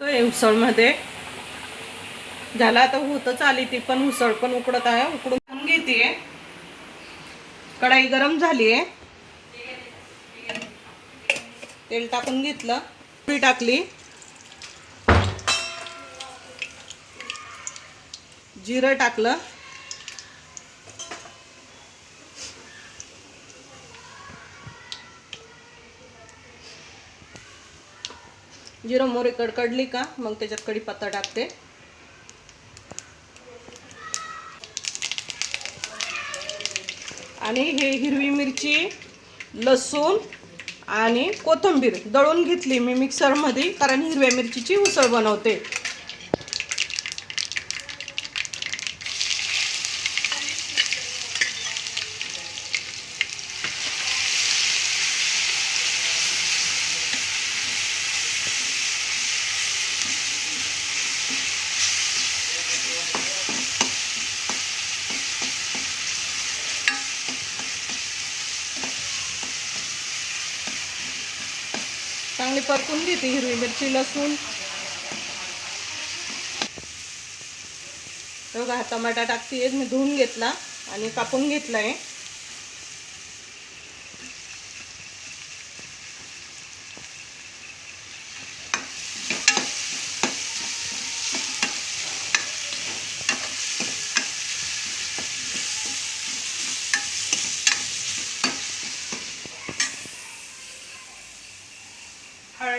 तो आहे उसळमध्ये. झाला आता होतच आली ती पण उसळ पण उकडत आहे. उकडून घेते कढाई गरम झाली आहे तेल टाकून घेतलं. पुरी टाकली. जिरं टाकलं. जिरं मोरी कडकडली का? मग त्याच्यात कढीपत्ता टाकते. आणि हे हिरवी मिरची लसूण आणि कोथिंबीर दळून घेतली मी मिक्सरमध्ये कारण हिरव्या मिरचीची उसळ बनवते. चांगली परतून घेते हिरवी मिरची लसूण. बघा हा टमाटा टाकते मी धुवून घेतला आणि कापून घेतला आहे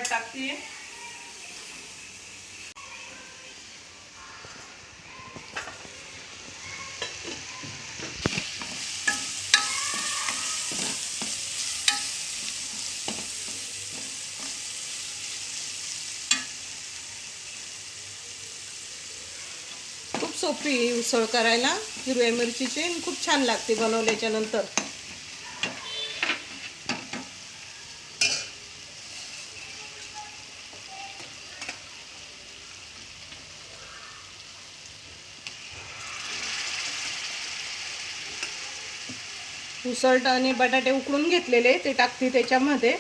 टाकते खूप सोपी उसळ करायला हिरव्या मिरचीची खूप छान लागते बनवल्याच्या नंतर. उसळ आणि बटाटे उकडून घेतलेले ते टाकते त्याच्यामध्ये.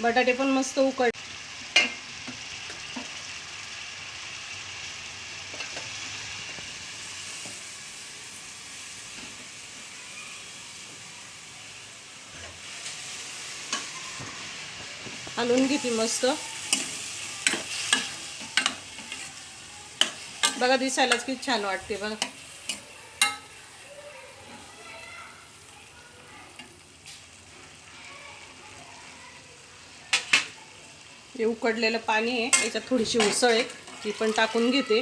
बटाटे पण मस्त उकळ हलवून घेते मस्त. बघा दिसायलाच किती छान वाटते बघा. हे उकडलेलं पाणी आहे याच्यात थोडीशी उसळ आहे ती पण टाकून घेते.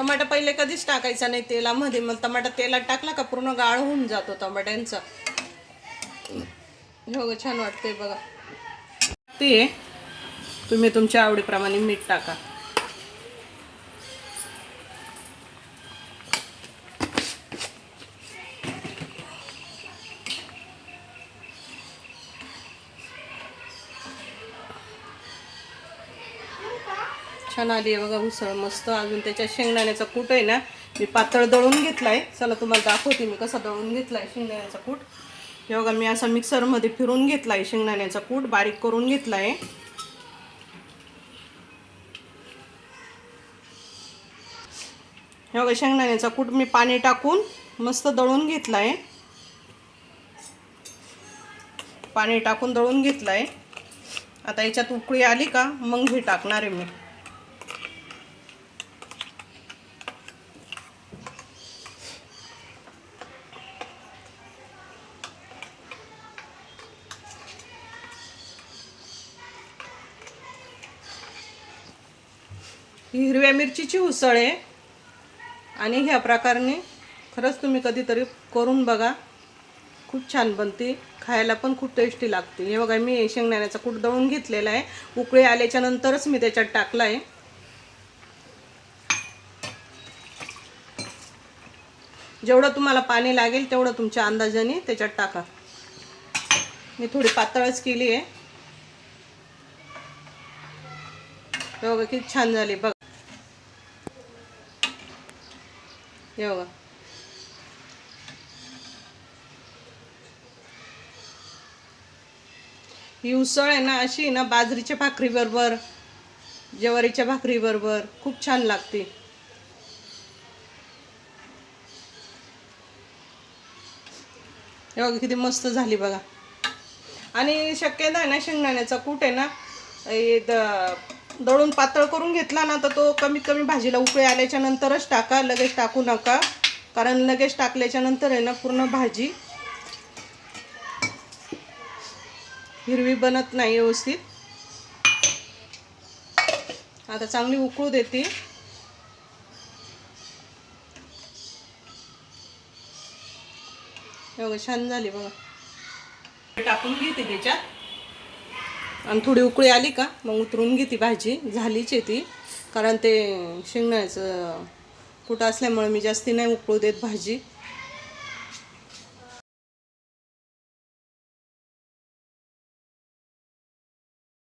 टमाटा पहिले कधीच टाकायचा नाही तेलामध्ये. मग टमाटा तेलात टाकला का पूर्ण गाळ होऊन जातो टमाट्यांचा. हो ग छान वाटते बघा. ते तुम्ही तुमच्या आवडीप्रमाणे मीठ टाका. छान आली आहे बघा उसळ मस्त. अजून त्याच्यात शेंगदाण्याचा कूट आहे ना मी पातळ दळून घेतलाय. चला तुम्हाला दाखवते मी कसा दळून घेतलाय शेंगदाण्याचा कूट. हे बघा मी असा मिक्सरमध्ये फिरून घेतलाय शेंगदाण्याचा कूट बारीक करून घेतलाय. हे बघा शेंगदाण्याचा कूट मी पाणी टाकून मस्त दळून घेतलाय. पाणी टाकून दळून घेतलाय. आता याच्यात उकळी आली का मग हे टाकणार आहे मी. ही हिरव्या मिरचीची उसळ आहे. आणि ह्या प्रकाराने खरंच तुम्ही कधीतरी करून बघा. खूप छान बनते. खायला पण खूप टेस्टी लागते. हे बघा मी शेंगदाण्याचा कूट दळून घेतलेला आहे. उकळी आल्याच्या नंतरच मी त्याच्यात टाकला आहे. जेवढं तुम्हाला पाणी लागेल तेवढं तुमच्या अंदाजाने त्याच्यात टाका. मी थोडी पातळच केली आहे. बघा किती छान झाली. बघ. हे बघा ही उसळ आहे ना अशी आहे ना बाजरीच्या भाकरीबरोबर ज्वारीच्या भाकरीबरोबर खूप छान लागते. हे बघा किती मस्त झाली बघा. आणि शक्यता आहे ना शेंगदाण्याचा कूट आहे ना दळून पातळ करून घेतला ना तर तो कमीत कमी भाजीला उकळी आल्याच्या नंतरच टाका. लगेच टाकू नका. कारण लगेच टाकल्याच्या नंतर आहे ना पूर्ण भाजी हिरवी बनत नाही व्यवस्थित. आता चांगली उकळू देते. छान झाली बघा. टाकून घेते त्याच्यात. आणि थोडी उकळी आली का मग उतरून घेते भाजी. झालीच आहे ती. कारण ते शेंगण्याचं कुठं असल्यामुळे मी जास्ती नाही उकळू देत भाजी.